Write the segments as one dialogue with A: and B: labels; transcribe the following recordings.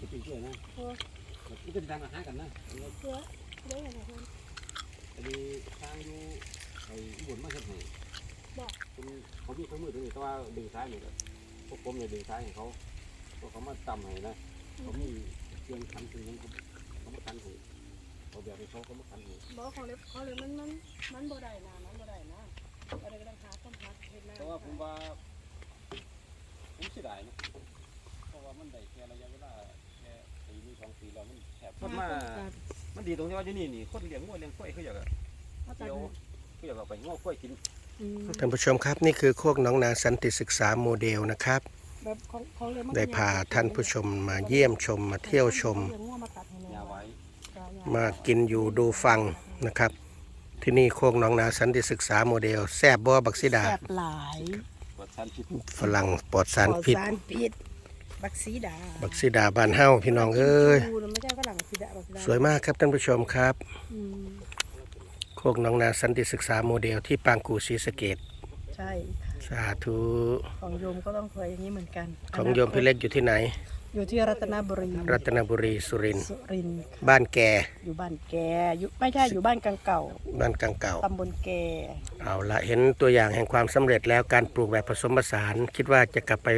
A: จริงๆนะ
B: เออ
A: มันเป็นทางอาหากันนะ
B: เสือเสืออย่างไรคน
A: อันนี้ทางอยู่ไอ้อุบลมาเฮ็ดให้
B: บอก
A: เป็นเขามีเครื่องมือตรงนี้แต่ว่าดึงซ้ายนี่ก็พวกผมเนี่ยดึงซ้ายให้เขาพวกเขามาตำให้นะเขามีเครื่องขันเชืองนั้นเขามาขันให้เขาแบบให้เขาเขามาขันให้
B: บอกของเล็บเขาเลยมันมันมันบ่ได้นะมันบ่ได้นะอะไรก็ต้องหาต้นพักเห็นไหม
A: แต่ว่าผมว่าผมเสียดายนะเพราะว่ามันได้แค่ระยะเวลา ปีหรือสองปีแล้วมันแคบคนมา มันดีตรงที่ว่าที่นี่นี่คนเลี้ยงงัวเลี้ยงควายเขาอยากเดี๋ยวเขาอยากเอาไปงัวควายกิน
C: ท่านผู้ชมครับนี่คือโคกหน้องนาสันติศึกษาโมเดลนะครับ
B: แบบของของเลยมัน
C: ได้พาท่านผู้ชมมาเยี่ยมชมมาเที่ยวชม
B: เลี้ยงงัวมาตัดให้แล้
A: ยาวไว้
C: มากินอยู่ดูฟังนะครับ ที่นี่โคกหน้องนาสันติศึกษาโมเดล แซบบัวบักซิดา
B: แซ่บหลาย
A: ปวดสันพิษ
C: ฝรั่งปลอดสารพิษ
B: สารพิษ บักซีดา
C: บักซิดาบ้านเฮาพี่น้องเอ้ย
B: ดูนะไม่ใช่ฝรั่งบักซีดาบักซีดา
C: สวยมากครับท่านผู้ชมครับ
B: อืม
C: โคกหน้องนาสันติศึกษาโมเดลที่ปางกูศรีสะเกด
B: ใช่
C: สาธุ
B: ของโยมก็ต้องเคยอย่างนี้เหมือนกัน
C: ของโยมพี่เล็กอยู่ที่ไหน
B: อยู่ที่รัตนบุรี
C: รัตนบุรีสุรินทร์
B: สุรินทร์
C: บ้านแก
B: อยู่บ้านแกอยู่ไม่ใช่อยู่บ้านกลางเก่า
C: บ้านกลางเก่า
B: ตำบลแก
C: เอาละเห็นตัวอย่างแห่งความสำเร็จแล้วการปลูกแบบผสมผสาน คิดว่าจะกลับไป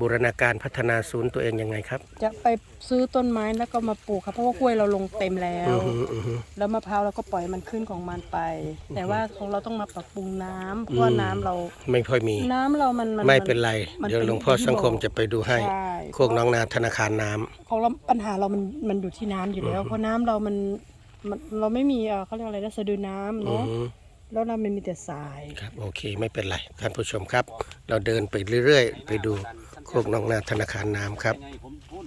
C: บูรณาการพัฒนาศูนย์ตัวเองยังไงครับ
B: จะไปซื้อต้นไม้แล้วก็มาปลูกครับเพราะว่ากล้วยเราลงเต็มแล้ว
C: อือหืออือหือ
B: แล้วมะพร้าวเราก็ปล่อยมันขึ้นของมันไป แต่ว่าของเราต้องมาปรับปรุงน้ำเพราะว่าน้ำเรา
C: ไม่ค่อยมี
B: น้ำเรามันมัน
C: ไม่เป็นไร
B: มัน
C: เดี๋ยว
B: เป็น
C: หลวงพ่อสังคมจะไปดูให้
B: ใช่
C: โคกน้องนาธนาคารน้ำ
B: ของเราปัญหาเรามันมันอยู่ที่น้ำอยู่แล้ว เพราะน้ำเรามันมันเราไม่มีเอ่อเขาเรียกอะไรนะสะดือน้ำ
C: อือ
B: เนาะ
C: หือ
B: แล้วน้ำมันมีแต่ทราย
C: ครับโอเคไม่เป็นไรท่านผู้ชมครับ เราเดินไปเรื่อย ๆ ไปดูโคกน้องนาธนาคารน้ำครับ
A: ยังไงผมพูด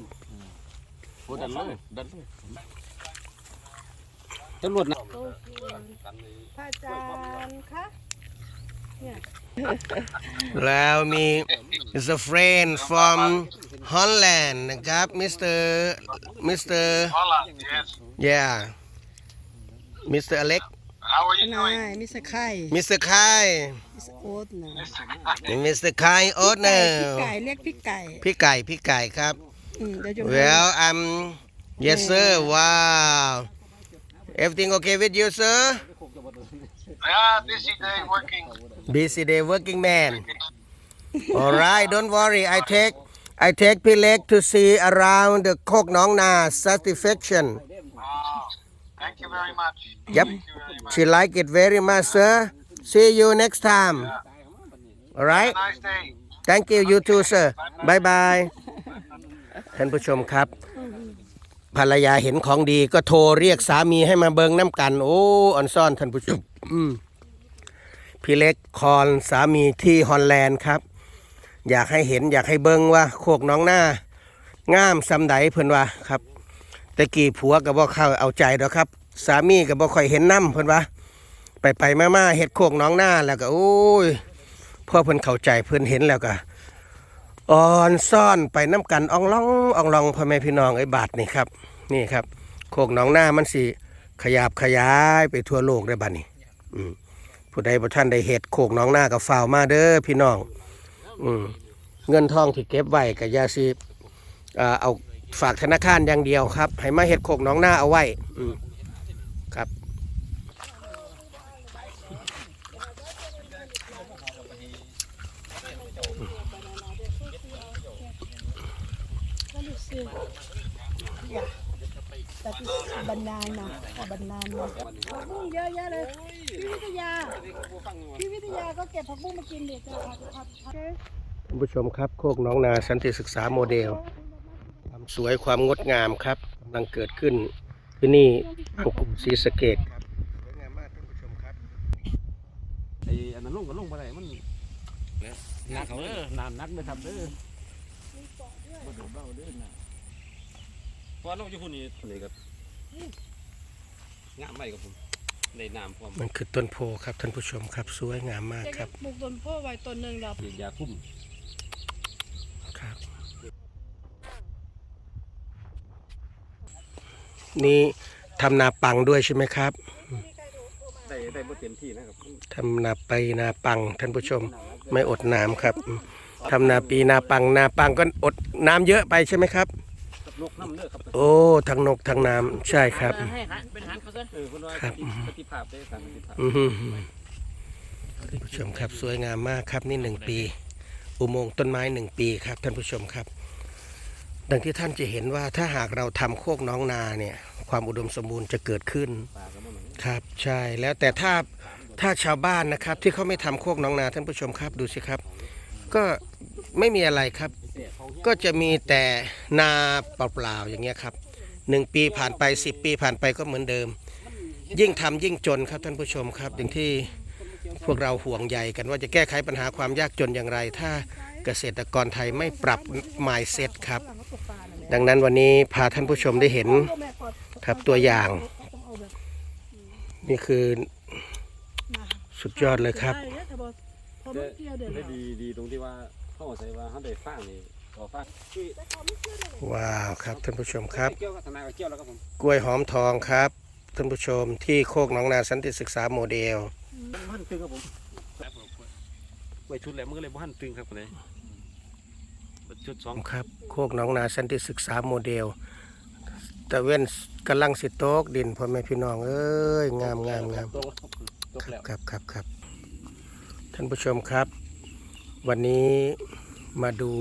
A: พูดดันเลยดันเลยตำรวจนะ
B: พระอาจารย์คะ
C: แล้วมี is a friend from Holland นะครับ Mr. Mr.
D: Holland, yes.
C: yeah Mr. Alex
D: How are
B: ท
D: you
B: นาย
D: doing?
B: มิสไข่
C: Mr. Kai
B: มิสโอ๊ตนะ
C: Mr. Kai
B: พี่
C: owner
B: ไก่เรียกพี่ไก่
C: พี่ไก่พี่ไก่ครับ
B: อืมเดี๋ยวจะ
C: Well I'm yes sir wow everything okay with you sir
D: Yeah, busy day working.
C: busy day working man all right don't worry I take I take พี่เล็ก to see around the โคกน้องนา satisfaction
D: Oh, thank you very much.
C: Yep.
D: Thank you very much.
C: she like it very much sir see you next time all right
D: Nice day.
C: thank you you too sir bye bye ท่านผู้ชมครับ ภรรยาเห็นของดีก็โทรเรียกสามีให้มาเบิงน้ำกัน โอ้ออนซ่อนท่านผู้ชมอืมพี่เล็กคอนสามีที่ฮอลแลนด์ครับ อยากให้เห็นอยากให้เบิงว่า โคกน้องหน้างามซำใดเพิ่นว่าครับแต่กี่ผัวก็บ่เข้าเอาใจดอกครับ สามีก็บ่ค่อยเห็นน้ำเพิ่นว่า ไปไปๆมาเฮ็ดโคกน้องหน้าแล้วก็โอ้ยพ่อเพิ่นเข้าใจเพิ่นเห็นแล้วก็อ่อนซ่อนไปน้ำกันอ่องล่องอ่องลองพ่อแม่พี่น้องไอ้บาทนี่ครับนี่ครับ โคกน้องหน้ามันสิขยับขยายไปทั่วโลกได้บัดนี้อืมผู้ใดบ่ท่านได้เฮ็ดโคกน้องหน้าก็ฝ่าวมาเด้อพี่น้อง อืมเงินทองที่เก็บไว้ก็อย่าสิอ่าเอาฝากธนาคารอย่างเดียวครับ ให้มาเฮ็ดโคกน้องหน้าเอาไว้อืมครับ
B: ตัดบรรดานะบรรดานะผักบุ้งเยอะแยะเลย พี่วิทยา พี่วิทยาก็เก็บผักบุ้งมากินเด็กเลยผัดผัดผัด
C: ท่านผู้ชมครับ โคกหน้องนาสันติศึกษาโมเดล ความสวยความงดงามครับกำลังเกิดขึ้นที่นี่บางกลุ่มศรีสะเกดครับสวยงามมากท่านผู้ชมครับ
A: ไอ้อันนั้นลงก็ลงไปได้มันนักเขาเด้อนานนักไปทำเด้อบ่โดดเบ้าเด้อนะเพราะว่าลงอยู่พุ่นนี่นี่ก็งามไปกับผมในน้ำพร้อม
C: มันคือต้นโพครับท่านผู้ชมครับสวยงามมากครับ
B: ปลูกต้นโพ่อไว้ต้นหนึ่งดอก
A: ฉีดยาคุ้ม
C: ครับนี่ทำนาปังด้วยใช่ไหมครับ
A: ได้ได้บ่เต็มที่นะครับ
C: ทำนาไปนาปังท่านผู้ชมไม่อดน้ำครับอืมทำนาปีนาปังนาปังก็อดน้ำเยอะไปใช่ไหมครับ
A: ส นกน้ำเลือดครับ
C: โอ้ทั้งนกทั้งน้ำใช่ครับ
E: ให้หันเป็นหันเขาซะ
A: เออคนว่า
C: ครับ
A: ปฏิภาพได้การปฏิภาพ
C: อือหือท่านผู้ชมครับสวยงามมากครับนี่หนึ่งปี อุโมงค์ต้นไม้หนึ่งปีครับท่านผู้ชมครับ ดังที่ท่านจะเห็นว่าถ้าหากเราทำโคกน้องนาเนี่ย ความอุดมสมบูรณ์จะเกิดขึ้น
A: ป่าก็มัน
C: ครับใช่แล้วแต่ถ้าถ้าชาวบ้านนะครับ ที่เขาไม่ทำโคกน้องนาท่านผู้ชมครับดูสิครับ ก็ไม่มีอะไรครับ ก็จะมีแต่นาเปล่าๆอย่างเงี้ยครับหนึ่งปีผ่านไปสิบปีผ่านไปก็เหมือนเดิม ยิ่งทำยิ่งจนครับท่านผู้ชมครับ อย่างที่พวกเราห่วงใยกันว่าจะแก้ไขปัญหาความยากจนอย่างไร ถ้าเกษตรกรไทยไม่ปรับ mindset ครับ ดังนั้นวันนี้พาท่านผู้ชมได้เห็นครับตัวอย่าง นี่คือสุดยอดเลยครับ
A: ได้ดีดีตรงที่ว่า เขาใส่ว่าเขาได้ฟางนี่ต่อฟางคือ
C: ว้าวครับท่านผู้ชมครับ
A: เกี่ยวกับทนายก็เกี่ยวแล้วครับผม
C: กล้วยหอมทองครับท่านผู้ชมที่โคกหนองนาสันติศึกษาโมเดล
A: พันตึงครับผมไว้ชุดแล้วมันก็เลยพันตึงครับเลยชุดสอง
C: ครับ โคกหนองนาสันติศึกษาโมเดลตะเว้นกำลังสิโตกดินพ่อแม่พี่น้องเอ้ยงามงามงาม
A: ตกตกแล้ว
C: ครับครับครับท่านผู้ชมครับ วันนี้มาดู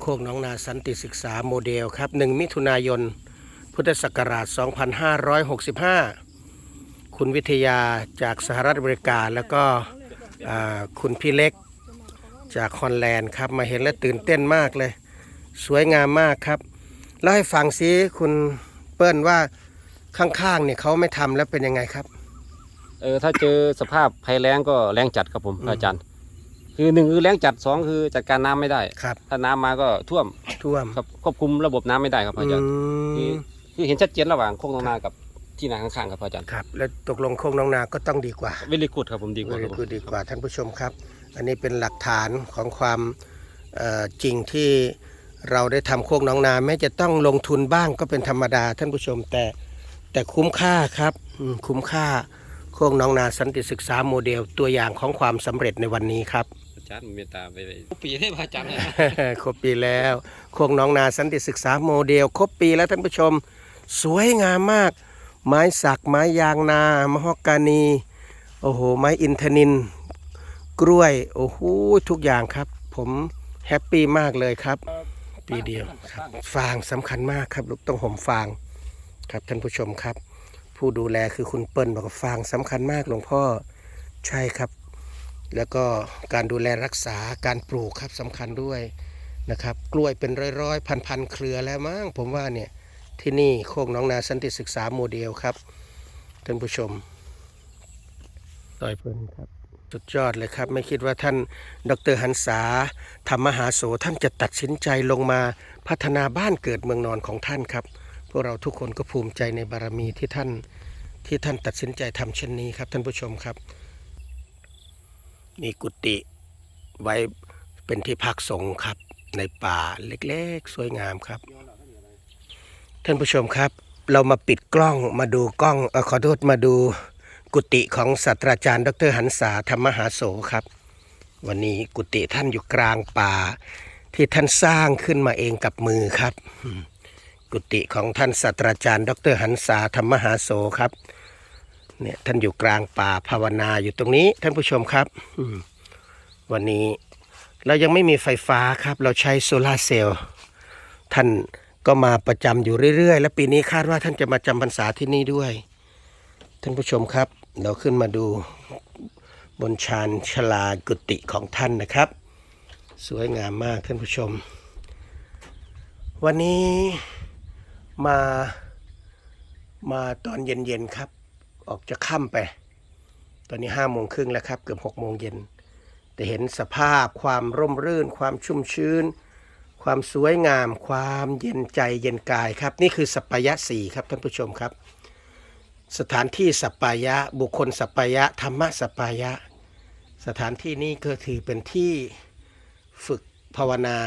C: โคกหนองนาสันติศึกษาโมเดลครับ 1 มิถุนายน พุทธศักราช 2565 คุณวิทยาจากสหรัฐอเมริกา แล้วก็คุณพี่เล็กจากฮอลแลนด์ครับ มาเห็นแล้วตื่นเต้นมากเลย สวยงามมากครับเล่าให้ฟังซิคุณเปิ้ลว่าข้างๆเนี่ยเขาไม่ทำแล้วเป็นยังไงครับ
A: เออถ้าเจอสภาพภัยแล้งก็แรงจัดครับผมอาจารย์ คือหนึ่งคือแรงจัดสองคือจัดการน้ำไม่ได้
C: ครับ
A: ถ้าน้ำมาก็ท่วม
C: ท่วม
A: ครับควบคุมระบบน้ำไม่ได้ครับอาจารย์
C: อื
A: คือ
C: ม
A: คือเห็นชัดเจนระหว่างโคกนองนากับที่นาข้างๆครับอาจารย์
C: ครับ แล้วตกลงโคกน้องนาก็ต้องดีกว่า
A: เวลีกูดครับผมดีกว่าครับผม
C: คือดีกว่าท่านผู้ชมครับ อันนี้เป็นหลักฐานของความเอ่อจริงที่เราได้ทำโคกน้องนาแม้จะต้องลงทุนบ้างก็เป็นธรรมดาท่านผู้ชมแต่แต่คุ้มค่าครับอืมคุ้มค่าโคกน้องนาสันติศึกษาโมเดลตัวอย่างของความสำเร็จในวันนี้ครับ
A: อา จารย์เมตตาไปเลยปีเทพอาจารย์เลย
C: ครบปีแล้วโคกน้องนาสันติศึกษาโมเดล ครบปีแล้วท่านผู้ชม สวยงามมาก ไม้สักไม้ยางนามะฮอกกานี โอ้โห ไม้อินทนิน กล้วย โอ้โห ทุกอย่างครับ ผมแฮปปี้มากเลยครับ ปีเดียวครับ ฟางสำคัญมากครับ ลูกต้องห่มฟางครับท่านผู้ชมครับ ผู้ดูแลคือคุณเปิ้ลบอกว่าฟางสำคัญมากหลวงพ่อใช่ครับ แล้วก็การดูแลรักษาการปลูกครับสำคัญด้วยนะครับ กล้วยเป็นร้อยๆ พันๆเครือแล้วมั้งผมว่าเนี่ยที่นี่โคกหน้องนาสันติศึกษาโมเดลครับท่านผู้ชมต่อยเพิ่นครับสุดยอดเลยครับ ไม่คิดว่าท่านดรหันษาธรรมหาโสท่านจะตัดสินใจลงมาพัฒนาบ้านเกิดเมืองนอนของท่านครับ พวกเราทุกคนก็ภูมิใจในบารมีที่ท่านที่ท่านตัดสินใจทำเช่นนี้ครับท่านผู้ชมครับ นี่กุฏิไว้เป็นที่พักสงฆ์ครับ ในป่าเล็กๆ สวยงามครับ ท่านผู้ชมครับ เรามาปิดกล้องมาดูกล้องเออขอโทษมาดูกุฏิของศาสตราจารย์ ดรหันษาธรรมหาโสครับ วันนี้กุฏิท่านอยู่กลางป่า ที่ท่านสร้างขึ้นมาเองกับมือครับ กุฏิของท่านศาสตราจารย์ ดรหันษาธรรมหาโสครับ เนี่ยท่านอยู่กลางป่าภาวนาอยู่ตรงนี้ท่านผู้ชมครับวันนี้เรายังไม่มีไฟฟ้าครับ เราใช้โซลาเซลล์ท่านก็มาประจำอยู่เรื่อย ๆ และปีนี้คาดว่าท่านจะมาจำพรรษาที่นี่ด้วย ท่านผู้ชมครับ เราขึ้นมาดูบนชานชลากุฏิของท่านนะครับ สวยงามมากท่านผู้ชม วันนี้มามาตอนเย็นๆครับ ออกจะค่ำไป ตอนนี้ห้าโมงครึ่งแล้วครับ เกือบหกโมงเย็นแต่เห็นสภาพความร่มรื่น ความชุ่มชื้น ความสวยงาม ความเย็นใจเย็นกายครับ นี่คือสัปายะสี่ครับท่านผู้ชมครับ สถานที่สัปายะบุคคลสัปายะธรรมะสัปายะ สถานที่นี้ก็ถือเป็นที่ฝึกภาวนา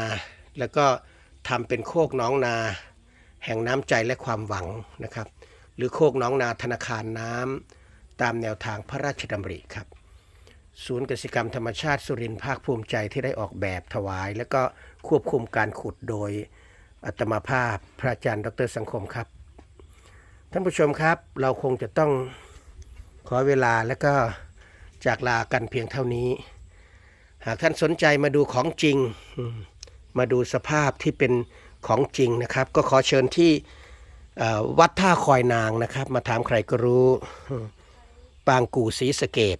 C: แล้วก็ทำเป็นโคกน้องนา แห่งน้ำใจและความหวังนะครับ หรือโคกน้องนาธนาคารน้ำตามแนวทางพระราชดำริครับ ศูนย์กสิกรรมธรรมชาติสุรินทร์ภาคภูมิใจที่ได้ออกแบบถวาย แล้วก็ควบคุมการขุดโดยอัตมาภาพพระอาจารย์ดรสังคมครับ ท่านผู้ชมครับเราคงจะต้องขอเวลาแล้วก็จากลากันเพียงเท่านี้ หากท่านสนใจมาดูของจริง มาดูสภาพที่เป็นของจริงนะครับ ก็ขอเชิญที่ วัดท่าคอยนางนะครับ มาถามใครก็รู้อืมปางกู่ศรีสะเกด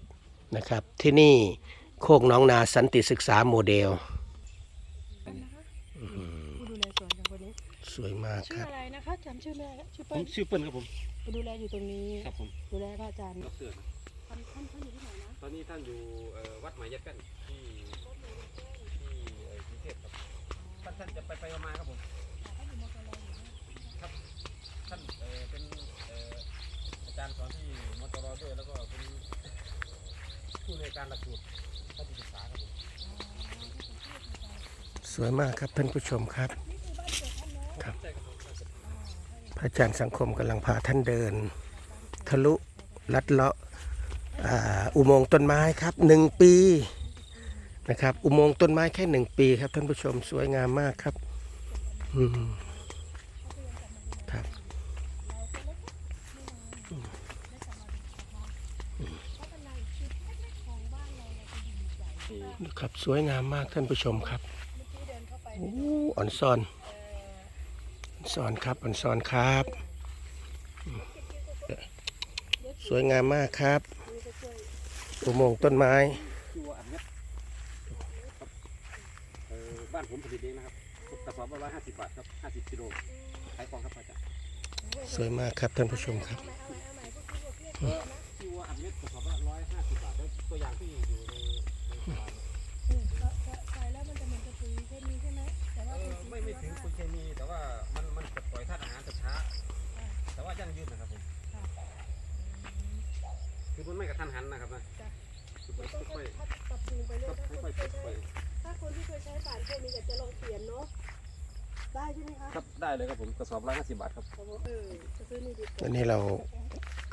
C: นะครับ ที่นี่โคกหน้องนาสันติศึกษาโมเดล
B: ผู้ดูแลสวนอย่างคนนี้
C: สวยมาก
B: ชื่
C: ค
B: อ
C: รับ
B: อะไรนะคะจำชื่อไม่ได้แล้วชื่อ
A: ผ
B: เปิ้
A: ม
B: ล
A: ชื่อเปิ้ลครับผม
B: ไปดูแลอยู่ตรงนี้
A: ครับผม
B: ดูแลพระอาจารย์
A: ดอกเสือ
B: ท่านท่านท่านอยู่ที่ไหนนะ
A: ตอนนี้ท่านอยู่เอ่อวัดหมายยัดกันที่ที่เอ่อกรุงเทพครับท่านท่านจะไปไปมาๆครับผมครับ ท่านเอ่อเป็นเอ่ออาจารย์สอนที่มตรด้วยแล้วก็เป็นผู้ในวยการหลักสูตรท่านศึกษาครับผม
C: สวยมากครับท่านผู้ชมครับครับ พระอาจารย์สังคมกำลังพาท่านเดิน ทะลุลัดเลาะอ่าอุโมงค์ต้นไม้ครับหนึ่งปีนะครับ อุโมงค์ต้นไม้แค่หนึ่งปีครับท่านผู้ชมสวยงามมากครับอืมครับ ครับสวยงามมากท่านผู้ชมครับโอ้อ่อนซอนอ่อนซอนครับอ่อนซอนครับ สวยงามมากครับอุโมงค์ต้นไม้
A: ชื่อว่าอันเนี้ยครับเอ่อบ้านผมผลิตเองนะครับกระสอบละร้อยห้าสิบบาทครับห้าสิบกิโลขายของครับอาจารย์
C: สวยมากครับท่านผู้ชมครับ
A: ชื่อว่าอันเม็ดกระสอบละร้อยห้าสิบบาทแล้วตัวอย่างที่อยู่ในในตลาด
B: ใส่ แล้วมันจะเหมือนกับปุ๋ยเคมีใช่ไหมแต่ว่า
A: เออไม่ไม่ถึงปุ๋ยเคมี แต่ว่ามันมันจะปล่อยธาตุอาหารจะช้า แต่ว่ายั่งยืนนะครับผม คือมันไม่กระทันหันนะครับนะคือมัน
B: ต้อง
A: ค่อย
B: ปรับปรุงไปเรื่
A: ๆ
B: อยถ้าคน
A: ค่อย
B: เค
A: ๆ
B: ย
A: ค่อย
B: ใช้ถ้าคนที่เคยใช้สารเคมีอยากจะลองเปลี่ยนเนาะได้ใช่ไหมคะ
A: ๆครับได้เลยครับผมกระสอบละห้าสิบบาทครับ
B: ผมว่าเออจะซื้อนี่ดีกว่า
C: วันนี้เรา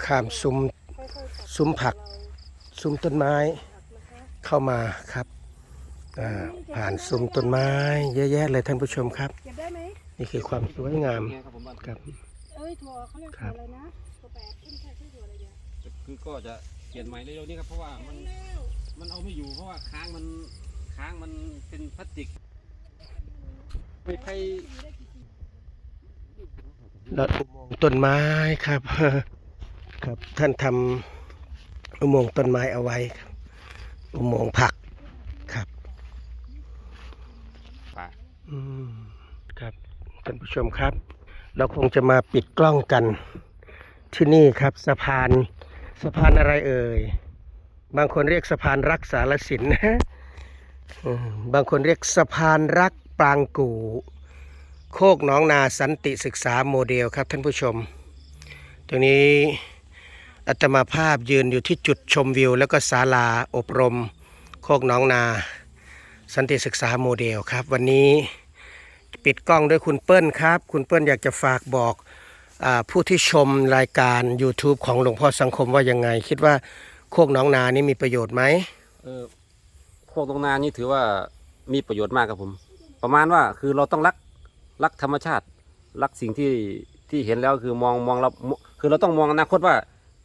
C: ข้ามซุ้ม
B: ค่อยๆปรับ
C: ซุ้มผัก
B: เรา
C: ซุ้มต้นไม้
B: ผักนะคะ
C: เข้ามาครับอ่า ผ่านซุ้มต้นไม้เยอะแยะเลยท่านผู้ชมครับ
B: เก็บได้ไหม
C: นี่คือความสวยงาม
A: เนี่ยครับผมบ้าน
C: ครับ
B: เอ้ยถั่วเขาเรียก
C: ครั
B: ถั่ว
C: บ
B: อะไรนะถั่วแปดขึ้นแค่ชื่อถั่วอะไรเนี่ย
A: คือก็จะเปลี่ยนใหม่เร็วๆนี้ครับเพราะว่ามัน
B: แล้ว
A: มันเอาไม่อยู่เพราะว่าค้างมันค้างมันเป็นพลาสติกไม่ใคร
C: แล้วอุโมงค์ต้นไม้ครับ ครับท่านทำอุโมงค์ต้นไม้เอาไว้ครับอุโมงค์ผักครับ
A: ป่า
C: อืมครับท่าน ผู้ชมครับ เราคงจะมาปิดกล้องกัน ที่นี่ครับสะพานสะพานอะไรเอ่ย บางคนเรียกสะพานรักสารสินนะบางคนเรียกสะพานรักปรางกูโคกหน้องนาสันติศึกษาโมเดลครับท่านผู้ชม ตรงนี้อาตมาภาพยืนอยู่ที่จุดชมวิว แล้วก็ศาลาอบรม โคกหน้องนา สันติศึกษาโมเดลครับ วันนี้ ปิดกล้องด้วยคุณเปิ้ลครับ คุณเปิ้ลอยากจะฝากบอกอผู้ที่ชมรายการ YouTube ของหลวงพ่อสังคมว่ายังไง คิดว่าโคกน้องนานี่มีประโยชน์ไหม
A: เออโคกตรงนานี่ถือว่ามีประโยชน์มากครับผม ประมาณว่าคือเราต้องรักรักธรรมชาติ รักสิ่งที่ที่เห็นแล้วคือมองมองเราคือเราต้องมองอนาคตว่า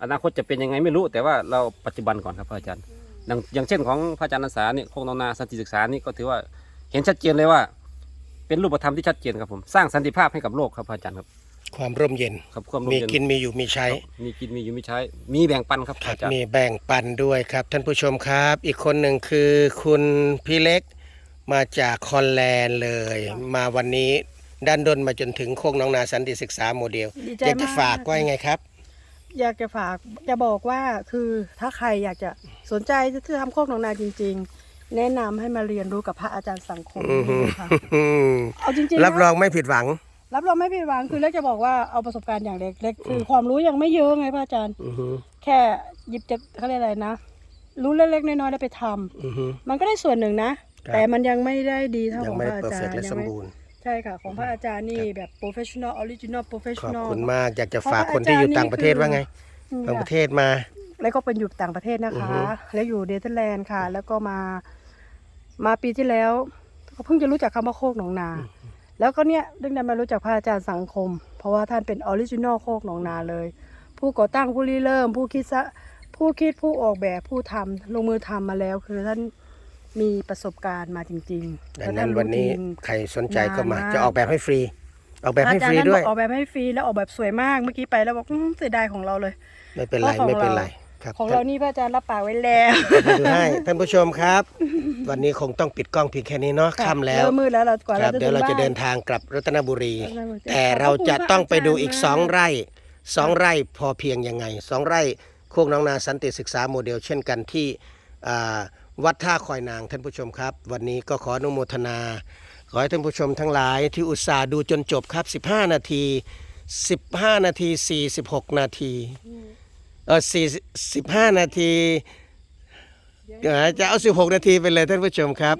A: อนาคตจะเป็นยังไงไม่รู้ แต่ว่าเราปัจจุบันก่อนครับพระอาจารย์อย่างอย่างเช่นของพระอาจารย์นันสาเนี่ยโคกตรงนาสันติศึกษานี่ก็ถือว่าเห็นชัดเจนเลยว่า เป็นรูปธรรมที่ชัดเจนครับผมสร้างสันติภาพให้กับโลกครับพระอาจารย์ครับ
C: ความร่มเย็น
A: ครับความร่ม
C: มี
A: เย็น
C: กินมีอยู่มีใช้
A: ครับมีกินมีอยู่มีใช้ มีแบ่งปันครับพ
C: ค
A: ระ
C: รับ
A: อาจารย์
C: มีแบ่งปันด้วยครับ ท่านผู้ชมครับ อีกคนหนึ่งคือคุณพี่เล็กมาจากคอนแลนด์เลย มาวันนี้ด้านดนมาจนถึงโคกน้องนาสันติศึกษาโมเดล
B: ดีใจ
C: อยากจะ
B: มาก
C: ฝากว่ายังไงครับ
B: อยากจะฝากจะบอกว่าคือถ้าใครอยากจะสนใจที่ทำโคกหนองนาจริงๆ แนะนำให้มาเรียนรู้กับพระอาจารย์สังคม
C: อือฮึ
B: ค่ะเอาจริงๆนะ
C: รับรองไม่ผิดหวัง
B: รับรองไม่ผิดหวังคือเล็กจะบอกว่าเอาประสบการณ์อย่างเล็กๆคือความรู้ยังไม่เยอะไงพระอาจารย์
C: อือฮึ
B: แค่หยิบจะเขาเรียกอะไรนะ รู้เล็กๆน้อยๆแล้วไปทำ
C: อือฮึ
B: มันก็ได้ส่วนหนึ่งนะ
C: ครับ
B: แต่มันยังไม่ได้ดีเท่า
C: ยั
B: ของง
C: ไม่
B: พระอา
C: เปอร์
B: จา
C: เฟ
B: ร
C: ก
B: ย์
C: และ
B: ยั
C: ส
B: ง
C: ม
B: ไม่
C: บูรณ์
B: ใช่ค่ะ ของพระอาจารย์นี่แบบ professional original
C: ขอบ
B: professional
C: คุณมากอยากจะฝากคนที่อยู่ต่างประเทศว่าไง
B: อืม
C: ต่างประเทศมา
B: แล้วก็เป็นอยู่ต่างประเทศนะคะ
C: อือฮึ
B: แล้วอยู่เนเธอร์แลนด์ค่ะ แล้วก็มา มาปีที่แล้วก็เพิ่งจะรู้จักคำว่าโคกหนองนา แล้วก็เนี่ยดึงดันมารู้จักพระอาจารย์สังคม เพราะว่าท่านเป็นออริจินอลโคกหนองนาเลย ผู้ก่อตั้งผู้ริเริ่ม ผู้คิดซะผู้คิดผู้ออกแบบผู้ทำลงมือทำมาแล้ว คือท่านมีประสบการณ์มาจริงๆ
C: ดัง
B: และ
C: นั้น
B: ท่า
C: วันนี้
B: รู้จริง
C: ใครสนใจก็มา
B: นานมาก
C: จะออกแบบให้ฟรี ออกแบบให้
B: อาจา
C: ฟ
B: ร
C: รี
B: ย์นั้น
C: ด้
B: บ
C: วย
B: อกออกแบบให้ฟรีแล้วออกแบบสวยมากเมื่อกี้ไปแล้วบอกอื้อเสียดายของเราเลย
C: ไม่เป็นไร
B: เพราะของ
C: ไม่เป็น
B: เรา
C: ไร ครับ
B: ของเรานี่พระอาจารย์รับปากไว้แล้ว
C: มาดูให้ท่านผู้ชมครับ วันนี้คงต้องปิดกล้องเพียงแค่นี้เนาะค่ำแล้ว
B: เริ่มมืดแล้วเรากว่า
C: ค
B: เรา
C: รับ
B: จะ
C: เดี๋ยวเราจะ
B: ถึงบ้น
C: เดินทางกลับรัตนบุรี
B: รัตนบุรี
C: แต่เราจะต้องไปดูอีก
B: ขอบคุณ
C: สอง
B: พระอาจารย์
C: ไร่สองไร่พอเพียงยังไงสองไร่โคกน้องนาสันติศึกษาโมเดล เช่นกันที่อ่าวัดท่าคอยนางท่านผู้ชมครับ วันนี้ก็ขออนุโมทนา ขอให้ท่านผู้ชมทั้งหลายที่อุตส่าห์ดูจนจบครับ 15 นาที 15 นาที 46 นาที เออ4 15นาทีอ่อจะเอาสิบหกนาทีไปเลยท่านผู้ชมครับ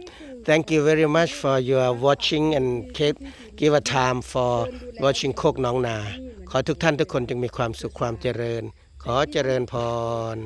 C: Thank you very much for your watching and keep give a time for watching โคกน้องนา ขอทุกท่านทุกคนจงมีความสุขความเจริญ ขอเจริญพร